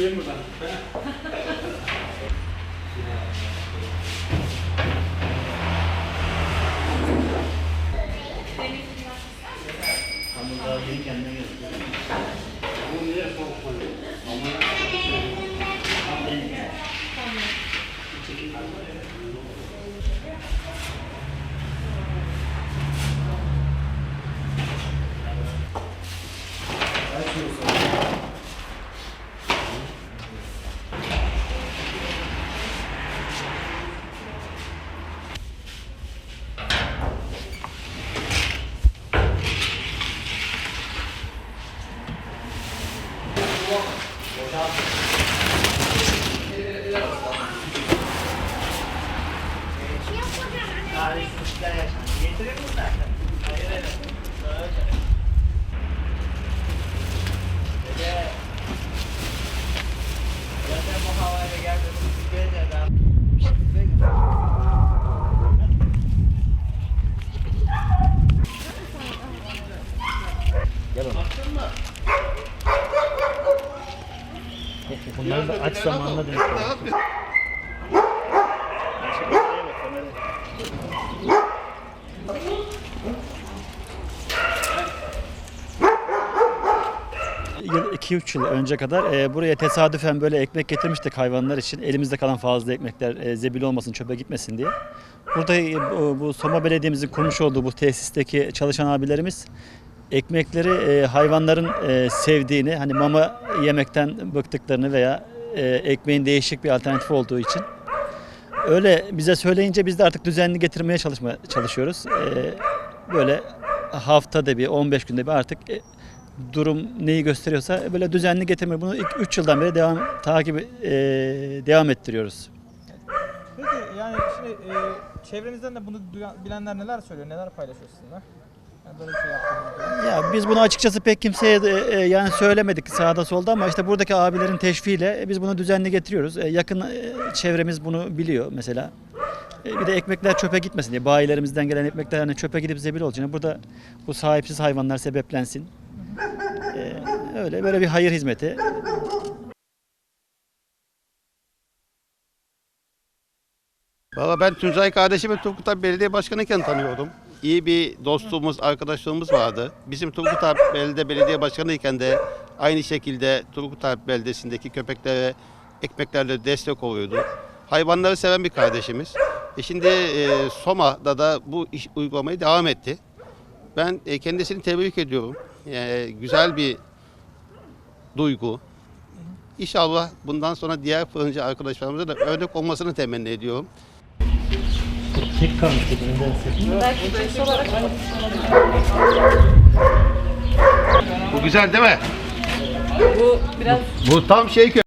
Çıkayım buradan. Hamur daha Bunları da aç zamanla denk Yıl 2-3 yıl önce kadar e, buraya tesadüfen böyle ekmek getirmiştik hayvanlar için. Elimizde kalan fazla ekmekler e, zebil olmasın, çöpe gitmesin diye. Burada e, bu, bu Soma Belediye'mizin kurmuş olduğu bu tesisteki çalışan abilerimiz ekmekleri e, hayvanların e, sevdiğini, hani mama yemekten bıktıklarını veya e, ekmeğin değişik bir alternatif olduğu için öyle bize söyleyince biz de artık düzenli getirmeye çalışma çalışıyoruz. E, böyle haftada bir 15 günde bir artık durum neyi gösteriyorsa böyle düzenli getirme bunu ilk 3 yıldan beri devam takip e, devam ettiriyoruz. Peki yani şimdi e, çevrenizden de bunu duyan- bilenler neler söylüyor, neler paylaşıyor sizinle? Yani böyle bir şey yaptığınızda. Ya biz bunu açıkçası pek kimseye de, e, yani söylemedik sağda solda ama işte buradaki abilerin teşviğiyle e, biz bunu düzenli getiriyoruz. E, yakın e, çevremiz bunu biliyor mesela. E, bir de ekmekler çöpe gitmesin diye bayilerimizden gelen ekmekler hani çöpe gidip zebil olacağını burada bu sahipsiz hayvanlar sebeplensin. E, öyle böyle bir hayır hizmeti. Valla ben Tuncay kardeşimi Turgutay Belediye Başkanı'yken tanıyordum. İyi bir dostluğumuz, arkadaşlığımız vardı. Bizim Turgutay Belediye Belediye Başkanı'yken de aynı şekilde Turgutay Belediyesi'ndeki köpeklere ekmeklerle destek oluyordu. Hayvanları seven bir kardeşimiz. E şimdi e, Soma'da da bu iş uygulamayı devam etti. Ben e, kendisini tebrik ediyorum. E, güzel bir duygu. İnşallah bundan sonra diğer fırıncı arkadaşlarımıza da örnek olmasını temenni ediyorum. Tek kalmıştı Bu güzel değil mi? Bu biraz Bu tam şey kö-